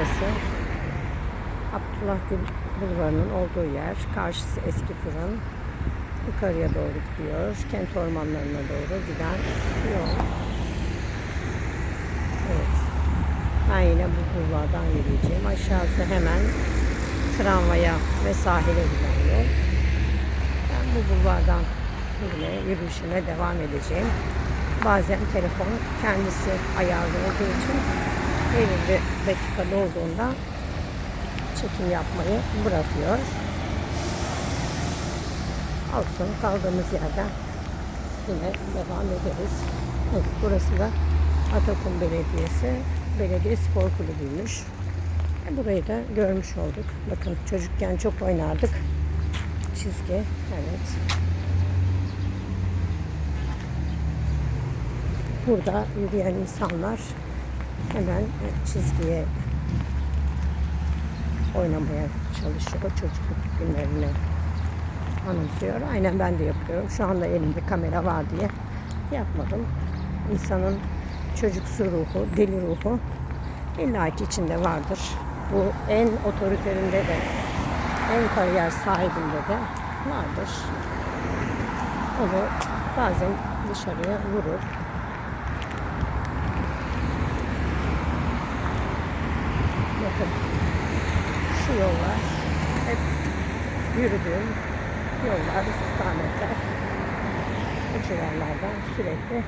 Burası Abdullah Gül Bulvarı'nın olduğu yer. Karşısı eski fırın. Yukarıya doğru gidiyor. Kent ormanlarına doğru giden yol. Evet. Ben yine bu bulvardan yürüyeceğim. Aşağısı hemen tramvaya ve sahile giden yol. Ben bu bulvardan yine yürüyüşüme devam edeceğim. Bazen telefon kendisi ayarlı olduğu için belirli dakika dolduğunda çekim yapmayı bırakıyor. Olsun kaldığımız yerden yine devam ederiz. Evet, burası da Atakum Belediyesi Belediye Spor Kulübü'ymüş. E, Burayı da görmüş olduk. Bakın çocukken çok oynardık. Çizgi, evet. Burada yürüyen insanlar hemen çizgiye oynamaya çalışıyor. Çocukluk günlerini anımsıyor. Aynen ben de yapıyorum. Şu anda elimde kamera var diye yapmadım. İnsanın çocuksu ruhu, deli ruhu illa ki içinde vardır. Bu en otoriterinde de, en kariyer sahibinde de vardır. Onu bazen dışarıya vurur. Bakın şu yollar hep yürüdüğüm yollar, istikametler. Bu civarlardan sürekli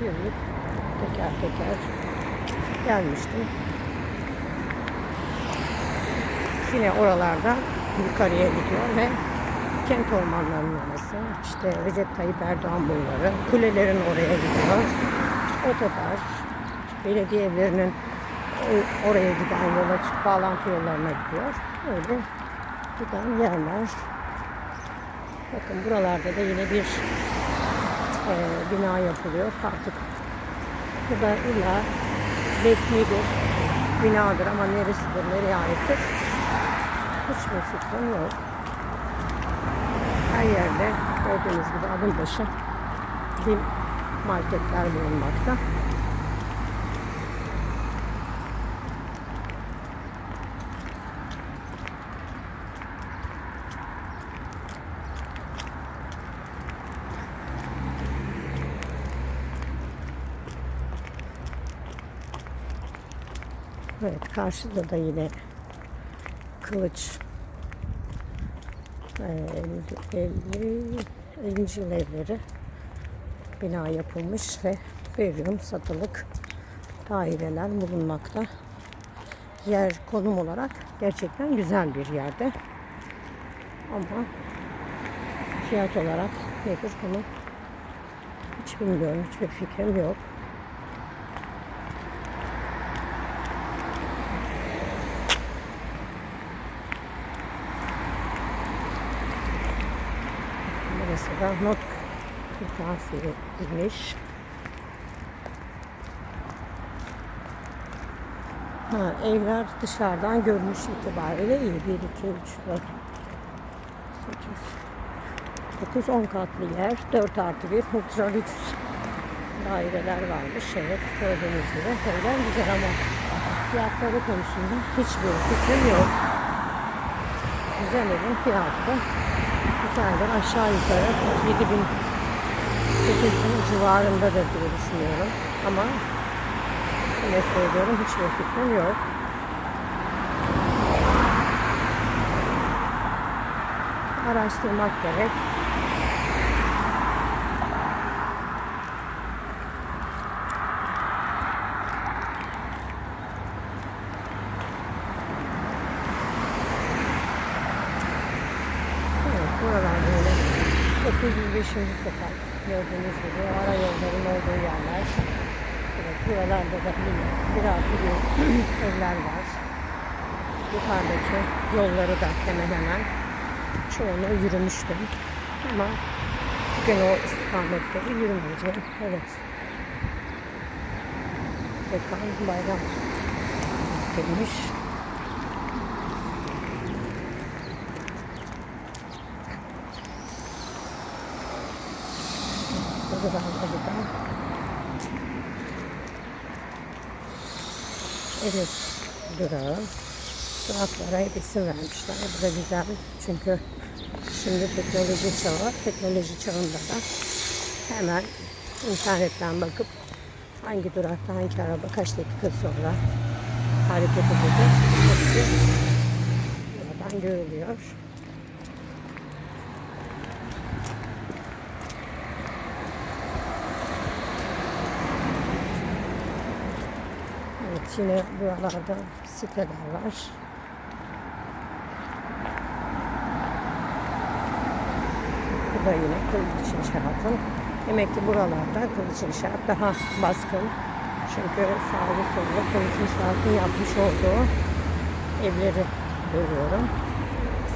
yürüyüp teker teker gelmiştim. Yine oralarda yukarıya gidiyor ve kent ormanlarının orası, işte Recep Tayyip Erdoğan bulvarı, kulelerin oraya gidiyor, otogar, belediye evlerinin oraya giden yola, bağlantı yollarına gidiyor. Öyle giden yerler. Bakın buralarda da yine bir e, bina yapılıyor artık. Bu da illa resmi bir binadır ama neresidir, nereye aittir hiçbir fikrim yok. Her yerde gördüğünüz gibi adım başı bir marketler bulunmakta. Evet karşıda da yine kılıç e, 50, 50. yıl evleri bina yapılmış ve veriyorum satılık daireler bulunmakta. Yer konum olarak gerçekten güzel bir yerde. Ama fiyat olarak nedir bunu hiç bilmiyorum. Hiçbir fikrim yok. Da not kırtasiye imiş. Ha, evler dışarıdan görünüş itibariyle iyi. 1, 2, 3, 4, 8, 9, 10 katlı yer. 4 artı 1 ultra lüks daireler varmış. Evet gördüğünüz gibi. Evler güzel ama fiyatları konusunda hiçbir fikrim yok. Güzel evin fiyatı da güzeldir. Aşağı yukarı 7000 8000 civarındadır diye düşünüyorum. Ama yine söylüyorum hiçbir fikrim yok. Araştırmak gerek. Evet, buralarda yine 905. sokak gördüğünüz gibi ara yolların olduğu yerler. Evet, buralarda da yine bir artı bir evler var. Yukarıdaki yolları da hemen hemen çoğunu yürümüştüm. Ama bugün o istikametleri yürümeyeceğim. Evet. Bekan Bayram demiş. Buradan. Evet. durağı. Duraklara hep isim vermişler. Bu da güzel çünkü şimdi teknoloji çağı, teknoloji çağında da hemen internetten bakıp hangi durakta hangi araba kaç dakika sonra hareket edecek. Hepsi buradan görülüyor. Evet yine buralarda siteler var. Bu da yine kılıç inşaatın. Demek ki buralarda kılıç inşaat daha baskın. Çünkü sağlı sollu kılıç inşaatın yapmış olduğu evleri görüyorum.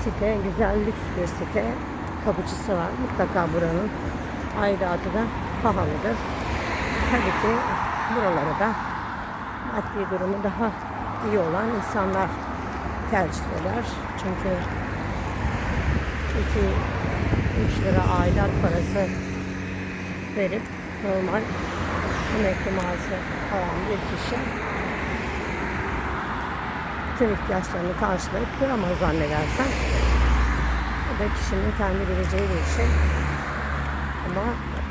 Site güzel lüks bir site. Kapıcısı var. Mutlaka buranın aidatı da pahalıdır. Tabii ki buraları da maddi durumu daha iyi olan insanlar tercih eder. Çünkü 2 3 lira aidat parası verip normal emekli maaşı alan bir kişi tüm ihtiyaçlarını karşılayıp duramaz zannedersem. Bu da kişinin kendi bileceği bir şey. Ama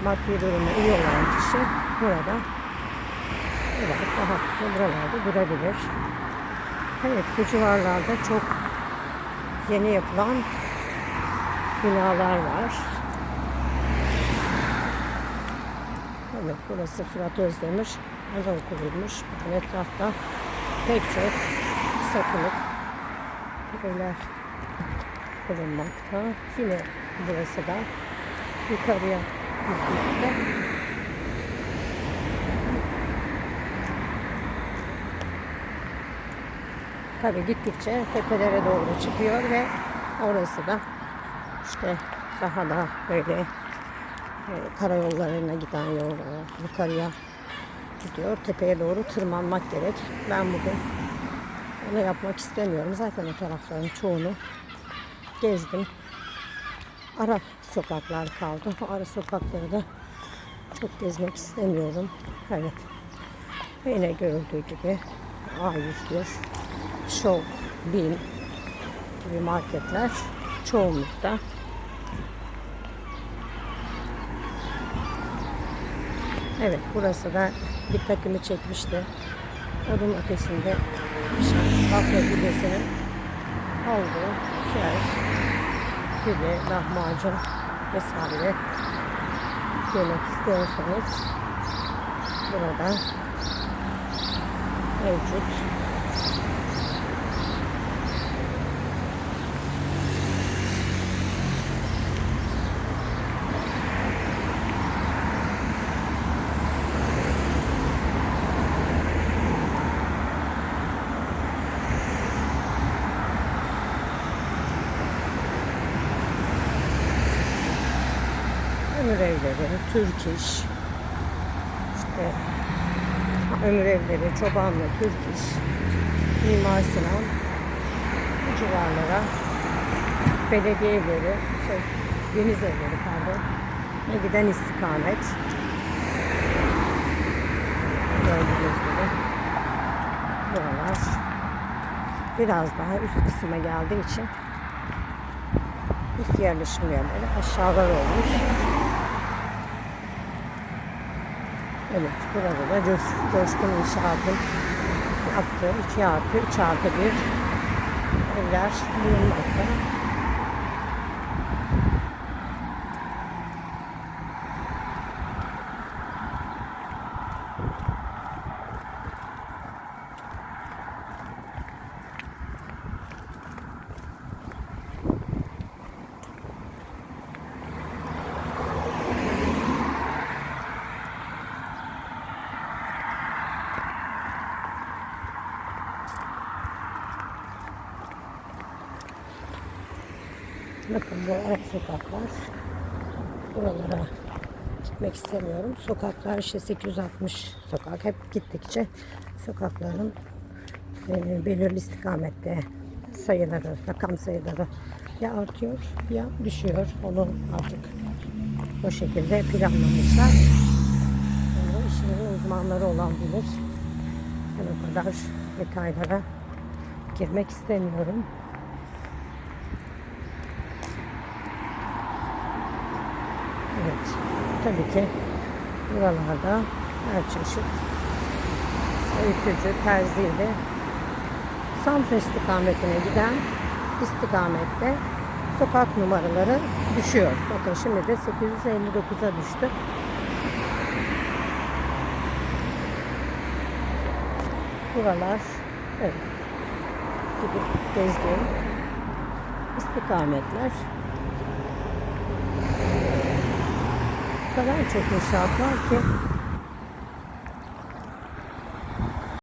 maddi durumu iyi olan kişi burada evet, rahatlıkla buralarda durabilir. Evet bu civarlarda çok yeni yapılan binalar var. Evet burası Fırat Özdemir Anaokuluymuş. Bakın etrafta pek çok satılık evler bulunmakta. Yine burası da yukarıya gittikçe Tabi gittikçe tepelere doğru çıkıyor ve orası da işte daha da böyle e, karayollarına giden yol yukarıya gidiyor. Tepeye doğru tırmanmak gerek. Ben bugün onu yapmak istemiyorum. Zaten o tarafların çoğunu gezdim. Ara sokaklar kaldı. O ara sokakları da çok gezmek istemiyorum. Evet. Ve Yine görüldüğü gibi A101, Show, Bin gibi marketler çoğunlukta. Evet burası da dikkatimi çekmişti. Odun ateşinde pişen bakla pidesinin olduğu yer. Pide, lahmacun vesaire yemek istiyorsanız burada mevcut. Ömür evleri, Türk iş, işte ömür evleri, çobanlı, Türk iş, Mimar Sinan, bu civarlara, belediye evleri, şey, deniz evleri pardon, ve giden istikamet. Gördüğünüz gibi. Buralar biraz daha üst kısma geldiği için ilk yerleşim yerleri aşağılar olmuş. Evet, burada da Coş, Coşkun İnşaat'ın yaptığı 2 artı 3 artı 1 evler bulunmakta. Bakın bu ara sokaklar. Buralara gitmek istemiyorum. Sokaklar işte 860 sokak. Hep gittikçe sokakların e, belirli istikamette sayıları, rakam sayıları ya artıyor ya düşüyor. Onu artık o şekilde planlamışlar. Yani işinin uzmanları olan bilir. Ben o kadar detaylara girmek istemiyorum. Evet. Tabii ki buralarda her çeşit öğütücü, terziyle Samsun istikametine giden istikamette sokak numaraları düşüyor. Bakın şimdi de 859'a düştü. Buralar evet, gidip gezdiğim istikametler. Kadar çok inşaat var ki